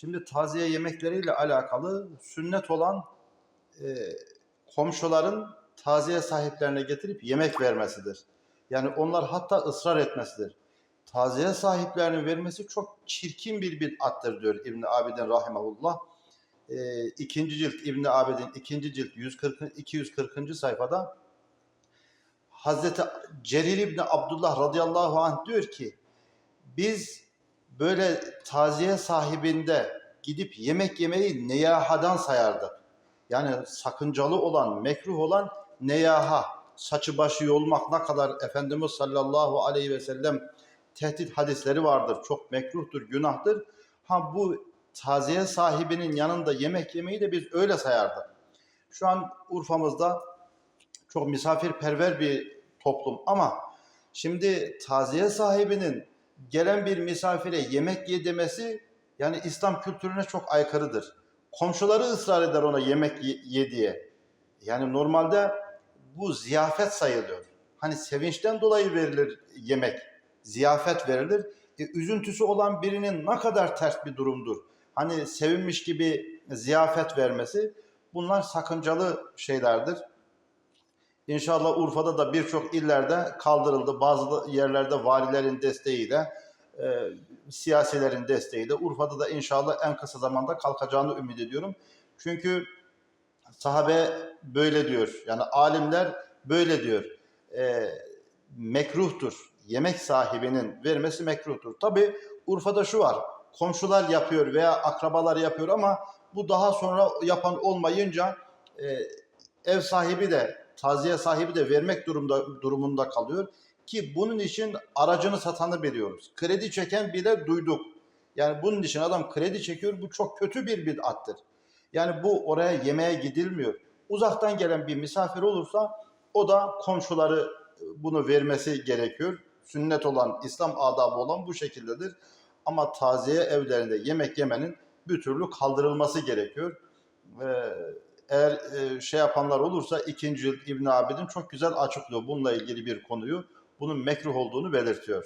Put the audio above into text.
Şimdi taziye yemekleriyle alakalı sünnet olan e, komşuların taziye sahiplerine getirip yemek vermesidir. Yani onlar hatta ısrar etmesidir. Taziye sahiplerinin vermesi çok çirkin bir bid'attır diyor İbn Abidin rahimehullah. E, ikinci cilt İbn Abidin ikinci cilt 140 240. sayfada Hazreti Celil İbni Abdullah radıyallahu anh diyor ki biz böyle taziye sahibinde gidip yemek yemeyi neyahadan sayardık. Yani sakıncalı olan, mekruh olan neyaha, saçı başı yolmak ne kadar Efendimiz sallallahu aleyhi ve sellem tehdit hadisleri vardır. Çok mekruhtur, günahtır. Ha bu taziye sahibinin yanında yemek yemeyi de biz öyle sayardık. Şu an Urfa'mızda çok misafirperver bir toplum ama şimdi taziye sahibinin gelen bir misafire yemek ye demesi yani İslam kültürüne çok aykırıdır. Komşuları ısrar eder ona yemek ye, ye diye. Yani normalde bu ziyafet sayılıyor. Hani sevinçten dolayı verilir yemek, ziyafet verilir. E, üzüntüsü olan birinin ne kadar ters bir durumdur. Hani sevinmiş gibi ziyafet vermesi bunlar sakıncalı şeylerdir. İnşallah Urfa'da da birçok illerde kaldırıldı. Bazı yerlerde valilerin desteğiyle, e, siyasilerin desteğiyle Urfa'da da inşallah en kısa zamanda kalkacağını ümit ediyorum. Çünkü sahabe böyle diyor. Yani alimler böyle diyor. E, mekruhtur. Yemek sahibinin vermesi mekruhtur. Tabi Urfa'da şu var. Komşular yapıyor veya akrabalar yapıyor ama bu daha sonra yapan olmayınca e, ev sahibi de taziye sahibi de vermek durumda durumunda kalıyor ki bunun için aracını satanı biliyoruz. Kredi çeken bile duyduk. Yani bunun için adam kredi çekiyor. Bu çok kötü bir bid'attır. Yani bu oraya yemeğe gidilmiyor. Uzaktan gelen bir misafir olursa o da komşuları bunu vermesi gerekiyor. Sünnet olan, İslam adabı olan bu şekildedir. Ama taziye evlerinde yemek yemenin bir türlü kaldırılması gerekiyor. Ee, eğer e, şey yapanlar olursa ikinci cilt İbn Abidin çok güzel açıklıyor bununla ilgili bir konuyu. Bunun mekruh olduğunu belirtiyor.